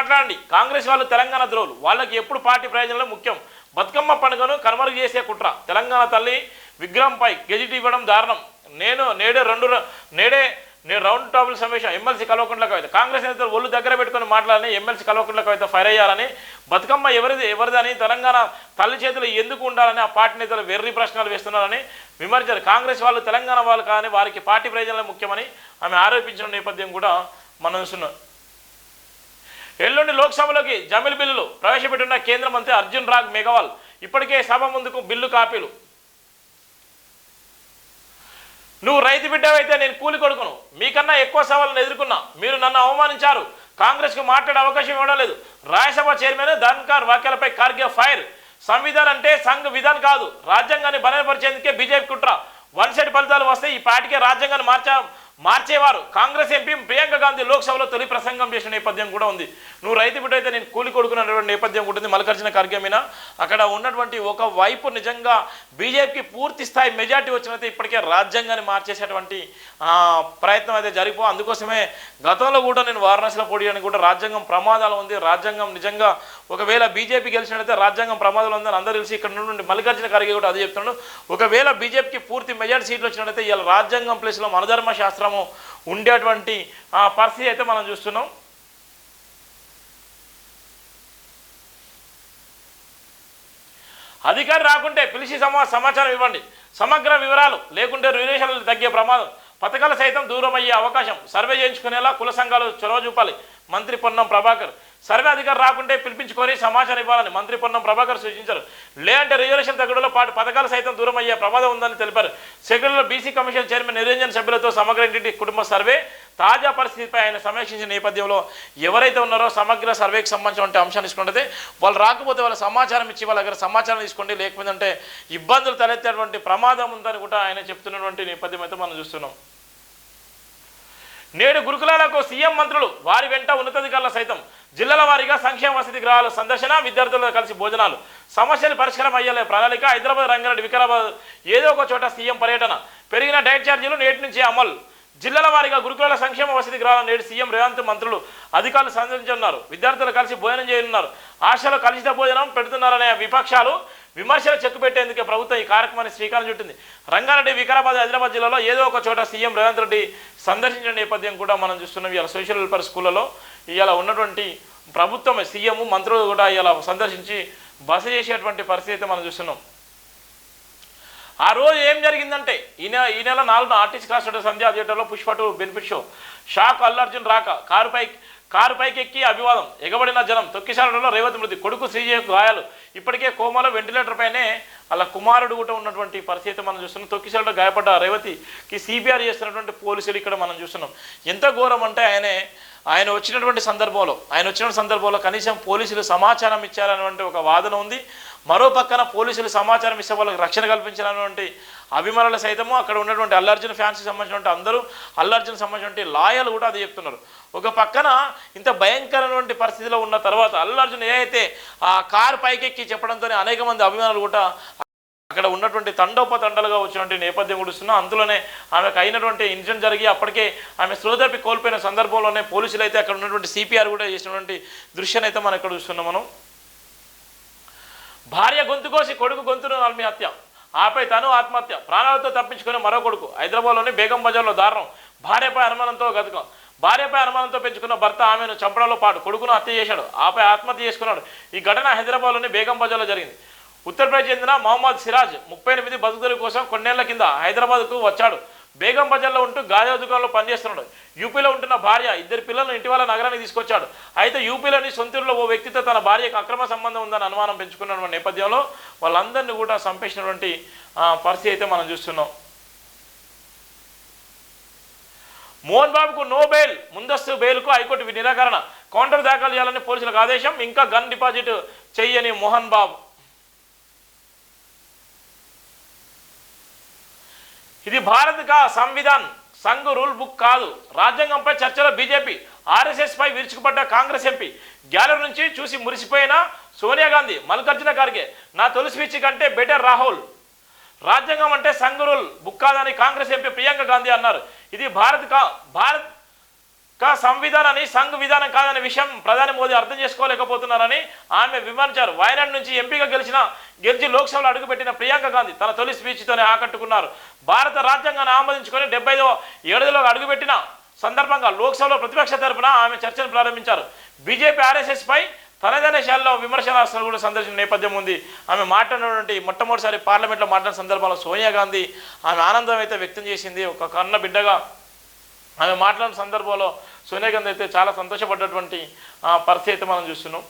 మాట్లాడండి. కాంగ్రెస్ వాళ్ళు తెలంగాణ ద్రోలు వాళ్ళకి ఎప్పుడు పార్టీ ప్రయోజనాలు ముఖ్యం? బతుకమ్మ పండుగను కనుమరుగు చేసే కుట్ర. తెలంగాణ తల్లి విగ్రహంపై గెజిట్ ఇవ్వడం దారుణం. నేను నేడే రెండు నేడే నేను రౌండ్ టేబుల్ సమావేశం ఎమ్మెల్సీ కల్వకుంట్ల కవిత కాంగ్రెస్ నేతలు ఒళ్ళు దగ్గర పెట్టుకొని మాట్లాడాలని ఎమ్మెల్సీ కల్వకుంట్ల కవిత ఫైర్ అయ్యాలని బతుకమ్మ ఎవరిది ఎవరిదని తెలంగాణ తల్లి చేతులు ఎందుకు ఉండాలని ఆ పార్టీ నేతలు వెర్రి ప్రశ్నలు వేస్తున్నారని విమర్శలు. కాంగ్రెస్ వాళ్ళు తెలంగాణ వాళ్ళు కానీ వారికి పార్టీ ప్రయోజనాలు ముఖ్యమని ఆమె ఆరోపించిన నేపథ్యం కూడా మనం చూస్తున్నాం ఎల్లుండి లోక్సభలోకి జమిల్ బిల్లులు ప్రవేశపెట్టిన కేంద్ర మంత్రి అర్జున్ రాగ్ మేఘవాల్ ఇప్పటికే సభ ముందుకు బిల్లు కాపీలు. నువ్వు రైతు బిడ్డవైతే నేను కూలి కొడుకును. మీకన్నా ఎక్కువ సవాళ్ళను ఎదుర్కొన్నా. మీరు నన్ను అవమానించారు. కాంగ్రెస్కు మాట్లాడే అవకాశం ఇవ్వడం లేదు రాజ్యసభ చైర్మన్ ధన్కార్ వ్యాఖ్యలపై కార్గే ఫైర్. సంవిధాన్ అంటే సంఘ విధాన్ కాదు. రాజ్యాంగాన్ని బలపరిచేందుకే బీజేపీ కుట్ర. వన్ సైడ్ ఫలితాలు వస్తే ఈ పార్టీకే రాజ్యాంగాన్ని మార్చా మార్చేవారు. కాంగ్రెస్ ఎంపీ ప్రియాంక గాంధీ లోక్సభలో తొలి ప్రసంగం చేసిన నేపథ్యం కూడా ఉంది. నువ్వు రైతు బిడ్డ అయితే నేను కూలి కొడుకున్నటువంటి నేపథ్యం ఉంటుంది మల్లికార్జున ఖర్గే మీద అక్కడ ఉన్నటువంటి ఒక వైపు నిజంగా బీజేపీకి పూర్తి స్థాయి మెజార్టీ వచ్చినైతే ఇప్పటికే రాజ్యాంగాన్ని మార్చేసేటువంటి ప్రయత్నం అయితే జరిగిపో అందుకోసమే గతంలో కూడా నేను వారణాసిలో పోటీ కూడా రాజ్యాంగం ప్రమాదాలు ఉంది. రాజ్యాంగం నిజంగా ఒకవేళ బీజేపీ గెలిచినట్లయితే రాజ్యాంగం ప్రమాదాలు ఉందని అందరూ తెలిసి ఇక్కడ నుండి మల్లికార్జున ఖర్గే కూడా అది చెప్తున్నాడు. ఒకవేళ బీజేపీకి పూర్తి మెజార్టీ సీట్లు వచ్చినట్లయితే ఇవాళ రాజ్యాంగం ప్లేస్లో మనధర్మ శాస్త్రం శాస్త్రము ఉండేటువంటి ఆ పరిస్థితి అయితే మనం చూస్తున్నాం. అధికారి రాకుంటే పిలిచి సమా సమాచారం ఇవ్వండి. సమగ్ర వివరాలు లేకుంటే రిలేషన్లు తగ్గే ప్రమాదం. పథకాలు సైతం దూరం అయ్యే అవకాశం. సర్వే చేయించుకునేలా కుల సంఘాలు చొరవ చూపాలి. మంత్రి పొన్నం ప్రభాకర్. సర్వే అధికారి రాకుంటే పిలిపించుకొని సమాచారం ఇవ్వాలని మంత్రి పొన్నం ప్రభాకర్ సూచించారు. లేదంటే రిజర్వేషన్ తగ్గడంలో పాటు పథకాలు సైతం దూరం అయ్యే ప్రమాదం ఉందని తెలిపారు. సెక్రటరీలో బీసీ కమిషన్ చైర్మన్ నిరంజన్ సభ్యులతో సమగ్ర ఇంటి కుటుంబ సర్వే తాజా పరిస్థితిపై ఆయన సమీక్షించిన నేపథ్యంలో ఎవరైతే ఉన్నారో సమగ్ర సర్వేకి సంబంధించిన అంశాన్ని తీసుకుంటే వాళ్ళు రాకపోతే వాళ్ళ సమాచారం ఇచ్చి వాళ్ళ దగ్గర సమాచారం తీసుకోండి. లేకపోతే అంటే ఇబ్బందులు తలెత్తేటువంటి ప్రమాదం ఉందని కూడా ఆయన చెప్తున్నటువంటి నేపథ్యం అయితే మనం చూస్తున్నాం. నేడు గురుకులాలకు సీఎం మంత్రులు వారి వెంట ఉన్నతాధికారుల సైతం జిల్లాల వారీగా సంక్షేమ వసతి గృహాల సందర్శన విద్యార్థులతో కలిసి భోజనాలు. సమస్యలు పరిష్కారం అయ్యే ప్రణాళిక హైదరాబాద్ రంగారెడ్డి వికారాబాద్ ఏదో ఒక చోట సీఎం పర్యటన. పెరిగిన డైట్ ఛార్జీలు నేటి నుంచి అమలు. జిల్లాల వారీగా గురుకులాల సంక్షేమ వసతి గృహాలను నేడు సీఎం రేవంత్ మంత్రులు అధికారులు సందర్శించున్నారు విద్యార్థులు కలిసి భోజనం చేయనున్నారు. ఆశలో కలిసిన భోజనం పెడుతున్నారనే విపక్షాలు విమర్శలు చెక్కు పెట్టేందుకే ప్రభుత్వం ఈ కార్యక్రమాన్ని శ్రీకారం చుట్టింది. రంగారెడ్డి వికారాబాద్ హైదరాబాద్ జిల్లాలో ఏదో ఒక చోట సీఎం రేవంత్ రెడ్డి సందర్శించిన నేపథ్యం కూడా మనం చూస్తున్నాం. ఇవాళ సోషల్ వెల్ఫేర్ స్కూళ్ళలో ఇవాళ ఉన్నటువంటి ప్రభుత్వం సీఎం మంత్రులు కూడా ఇలా సందర్శించి బస చేసేటువంటి పరిస్థితి అయితే మనం చూస్తున్నాం. ఆ రోజు ఏం జరిగిందంటే ఈ నెల ఈ నెల నాలుగున ఆర్టిస్ట్ క్లాస్ సంధ్యా థియేటర్లో Pushpa two benefit show. Shock Allu Arjun రాక కారుపై కారు పైకి ఎక్కి అభివాదం. ఎగబడిన జనం తొక్కిసాలలో రేవతి మృతి కొడుకు శ్రీజయకు గాయాలు. ఇప్పటికే కోమాలో వెంటిలేటర్ పైనే అలా కుమారుడు కూడా ఉన్నటువంటి పరిస్థితి మనం చూస్తున్నాం. తొక్కిసాలలో గాయపడ్డ రేవతికి సిబిఆర్ చేస్తున్నటువంటి పోలీసులు ఇక్కడ మనం చూస్తున్నాం. ఎంత ఘోరం అంటే ఆయనే ఆయన వచ్చినటువంటి సందర్భంలో ఆయన వచ్చిన సందర్భంలో కనీసం పోలీసులు సమాచారం ఇచ్చారనేటువంటి ఒక వాదన ఉంది. మరో పక్కన పోలీసులు సమాచారం ఇస్తే వాళ్ళకి రక్షణ కల్పించాలనేటువంటి అభిమానులు సైతము అక్కడ ఉన్నటువంటి అల్లర్జున్ ఫ్యాన్స్కి సంబంధించినటువంటి అందరూ అల్లర్జున్ సంబంధించినటువంటి లాయర్లు కూడా అది చెప్తున్నారు. ఒక పక్కన ఇంత భయంకరమైనటువంటి పరిస్థితిలో ఉన్న తర్వాత అల్లర్జున్ ఏ అయితే ఆ కారు పైకెక్కి చెప్పడంతో అనేక మంది అభిమానులు కూడా అక్కడ ఉన్నటువంటి తండోపతండలుగా వచ్చినటువంటి నేపథ్యం గుడిస్తున్నా అందులోనే ఆమెకు అయినటువంటి ఇన్సిడెంట్ జరిగి అప్పటికే ఆమె స్లోదపి కోల్పోయిన సందర్భంలోనే పోలీసులు అయితే అక్కడ ఉన్నటువంటి సిపిఆర్ కూడా చేసినటువంటి దృశ్యాన్ని అయితే మనం ఇక్కడ చూస్తున్నాం మనం. భార్య గొంతు కోసి కొడుకు గొంతును నల్మి హత్య ఆపై తను ఆత్మహత్య. ప్రాణాలతో తప్పించుకునే మరో కొడుకు. హైదరాబాద్లోని బేగం బజార్లో దారుణం. భార్యపై అనుమానంతో గతకం. భార్యపై అనుమానంతో పెంచుకున్న భర్త ఆమెను చంపడంలో పాటు కొడుకును హత్య చేశాడు. ఆపై ఆత్మహత్య చేసుకున్నాడు. ఈ ఘటన హైదరాబాద్లోని బేగం బజార్లో జరిగింది. ఉత్తరప్రదేశ్ చెందిన మహమ్మద్ సిరాజ్ ముప్పై ఎనిమిది బతుకుదల కోసం కొన్నేళ్ళ కింద హైదరాబాద్కు వచ్చాడు. బేగం బజార్లో ఉంటూ గాజా దుకాణంలో పనిచేస్తున్నాడు. యూపీలో ఉంటున్న భార్య ఇద్దరు పిల్లలను ఇటీవల నగరానికి తీసుకొచ్చాడు. అయితే యూపీలోని సొంతూరులో ఓ వ్యక్తితో తన భార్యకు అక్రమ సంబంధం ఉందని అనుమానం పెంచుకున్నటువంటి నేపథ్యంలో వాళ్ళందరినీ కూడా చంపేసినటువంటి పరిస్థితి అయితే మనం చూస్తున్నాం. మోహన్ బాబుకు నో బెయిల్ ముందస్తు బెయిల్కు హైకోర్టు నిరాకరణ. కౌంటర్ దాఖలు చేయాలని పోలీసులకు ఆదేశం ఇంకా గన్ డిపాజిట్ చేయని మోహన్ బాబు. ఇది భారత్ కా సంవిధాన్. సంఘ్ రూల్ బుక్ కాదు. రాజ్యాంగంపై చర్చలో బీజేపీ ఆర్ఎస్ఎస్ పై విరుచుకుపడ్డ కాంగ్రెస్ ఎంపీ. గ్యాలరీ నుంచి చూసి మురిసిపోయిన సోనియా గాంధీ మల్లికార్జున ఖార్గే నా తొలి స్పీచ్ కంటే బెటర్ రాహుల్. రాజ్యాంగం అంటే సంఘ్ రూల్ బుక్ కాదని కాంగ్రెస్ ఎంపీ ప్రియాంక గాంధీ అన్నారు. ఇది భారత్ కా భారత్ కా సంవిధానాన్ని సంఘ్ విధానం కాదనే విషయం ప్రధాని మోదీ అర్థం చేసుకోలేకపోతున్నారని ఆమె విమర్శించారు. వయనాడ్ నుంచి ఎంపీగా గెలిచిన గెలిచి లోక్సభలో అడుగుపెట్టిన ప్రియాంక గాంధీ తన తొలి స్పీచ్తోనే ఆకట్టుకున్నారు. భారత రాజ్యాంగాన్ని ఆమోదించుకొని డెబ్బై ఏడులో అడుగుపెట్టిన సందర్భంగా లోక్సభలో ప్రతిపక్ష తరపున ఆమె చర్చను ప్రారంభించారు. బీజేపీ ఆర్ఎస్ఎస్ పై తనదైన శాలలో విమర్శనాస్త్రాలు కూడా సందర్శించిన నేపథ్యం ఉంది. ఆమె మాట్లాడినటువంటి మొట్టమొదటిసారి పార్లమెంట్లో మాట్లాడిన సందర్భంలో సోనియా గాంధీ ఆమె ఆనందం అయితే వ్యక్తం చేసింది. ఒక కన్న బిడ్డగా ఆమె మాట్లాడిన సందర్భంలో సోనియా గాంధీ అయితే చాలా సంతోషపడ్డటువంటి ఆ, పరిస్థితి అయితే మనం చూస్తున్నాం.